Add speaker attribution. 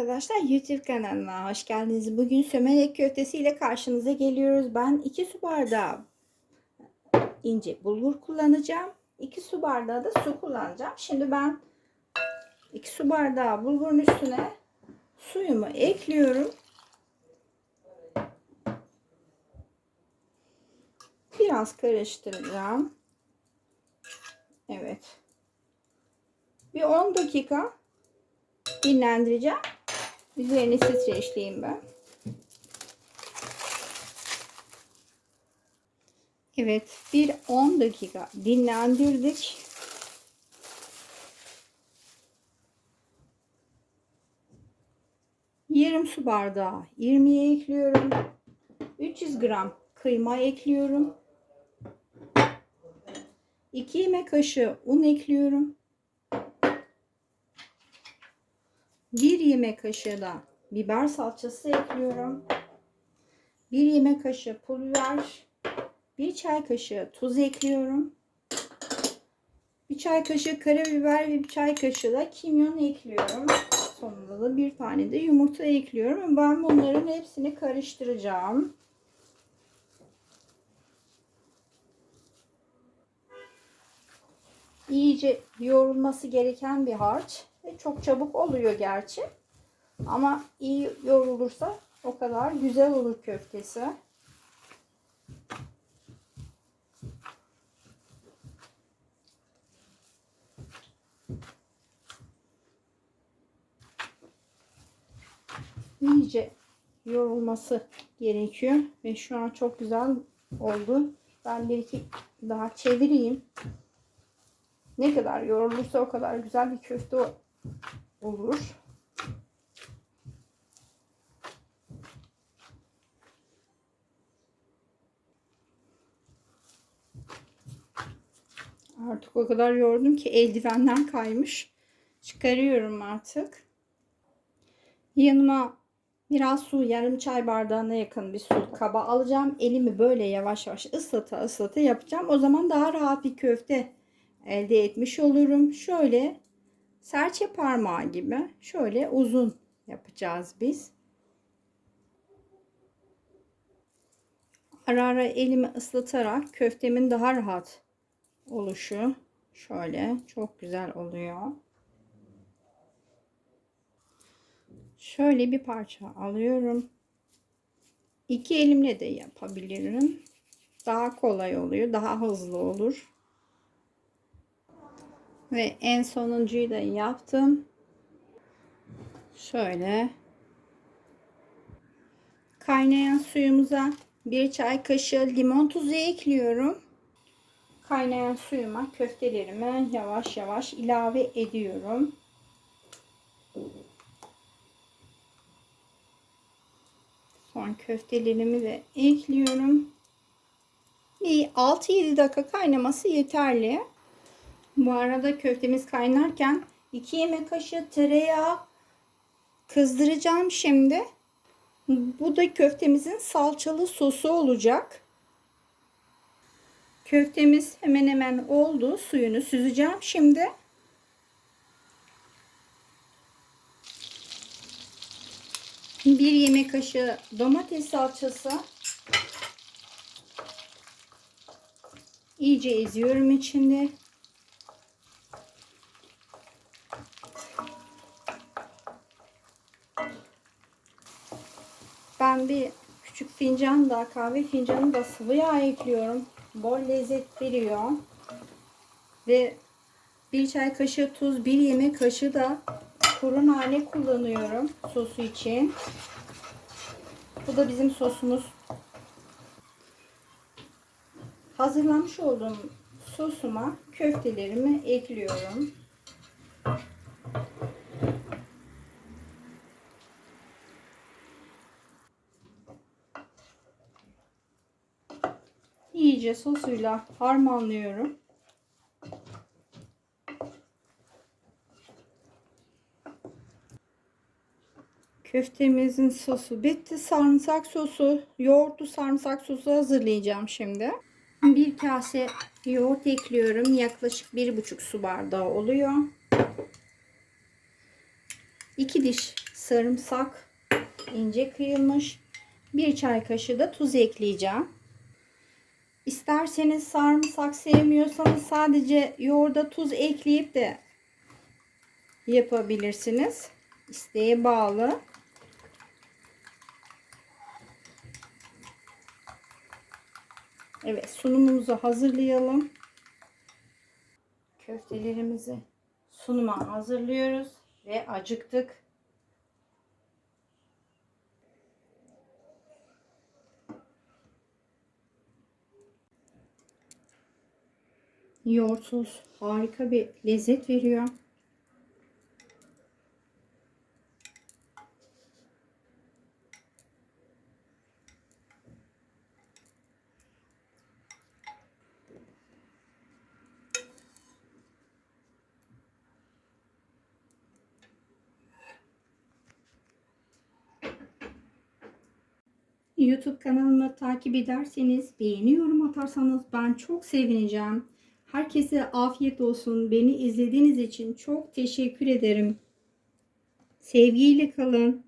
Speaker 1: arkadaşlar YouTube kanalıma hoş geldiniz. Bugün sömelek köftesi ile karşınıza geliyoruz. Ben 2 su bardağı ince bulgur kullanacağım. 2 su bardağı da su kullanacağım. Şimdi ben 2 su bardağı bulgurun üstüne suyumu ekliyorum. Biraz karıştıracağım. Evet. Bir 10 dakika dinlendireceğim. Üzerini streçleyeyim ben. Evet, bir 10 dakika dinlendirdik. Yarım su bardağı irmiye ekliyorum. 300 gram kıyma ekliyorum. 2 yemek kaşığı un ekliyorum. 1 yemek kaşığı da biber salçası ekliyorum. 1 yemek kaşığı pul biber, 1 çay kaşığı tuz ekliyorum. 1 çay kaşığı karabiber ve 1 çay kaşığı da kimyon ekliyorum. Sonunda da bir tane de yumurta ekliyorum. Ben bunların hepsini karıştıracağım. İyice yoğrulması gereken bir harç. Ve çok çabuk oluyor gerçi. Ama iyi yoğrulursa o kadar güzel olur köftesi. İyice yoğrulması gerekiyor ve şu an çok güzel oldu. Ben bir iki daha çevireyim. Ne kadar yoğrulursa o kadar güzel bir köfte olur. Artık o kadar yoğurdum ki eldivenler kaymış. Çıkarıyorum artık. Yanıma biraz su, yarım çay bardağına yakın bir su kaba alacağım. Elimi böyle yavaş yavaş ıslata ıslata yapacağım. O zaman daha rahat bir köfte elde etmiş olurum. Şöyle serçe parmağı gibi şöyle uzun yapacağız biz. Ara ara elimi ıslatarak köftemin daha rahat oluşu şöyle çok güzel oluyor. Şöyle bir parça alıyorum. İki elimle de yapabilirim. Daha kolay oluyor, daha hızlı olur. Ve en sonuncuyu da yaptım. Şöyle. Kaynayan suyumuza bir çay kaşığı limon tuzu ekliyorum. Kaynayan suyuma köftelerimi yavaş yavaş ilave ediyorum. Son köftelerimi de ekliyorum. Bir 6-7 dakika kaynaması yeterli. Bu arada köftemiz kaynarken 2 yemek kaşığı tereyağı kızdıracağım şimdi. Bu da köftemizin salçalı sosu olacak. Köftemiz hemen hemen oldu. Suyunu süzeceğim şimdi. Bir yemek kaşığı domates salçası. İyice eziyorum içinde. Ben bir küçük fincan da kahve fincanı da sıvı yağ ekliyorum. Bol lezzet veriyor. Ve bir çay kaşığı tuz, bir yemek kaşığı da kuru nane kullanıyorum sosu için. Bu da bizim sosumuz. Hazırlamış olduğum sosuma köftelerimi ekliyorum. İyice sosuyla harmanlıyorum. Köftemizin sosu bitti. Sarımsak sosu, yoğurtlu sarımsak sosu hazırlayacağım şimdi. Bir kase yoğurt ekliyorum. Yaklaşık bir buçuk su bardağı oluyor. 2 diş sarımsak ince kıyılmış. 1 çay kaşığı da tuz ekleyeceğim. İsterseniz sarımsak sevmiyorsanız sadece yoğurda tuz ekleyip de yapabilirsiniz. İsteğe bağlı. Evet sunumumuzu hazırlayalım. Köftelerimizi sunuma hazırlıyoruz ve acıktık. Yoğurt sos harika bir lezzet veriyor. YouTube kanalımı takip ederseniz, beğeni yorum atarsanız ben çok sevineceğim. Herkese afiyet olsun. Beni izlediğiniz için çok teşekkür ederim. Sevgiyle kalın.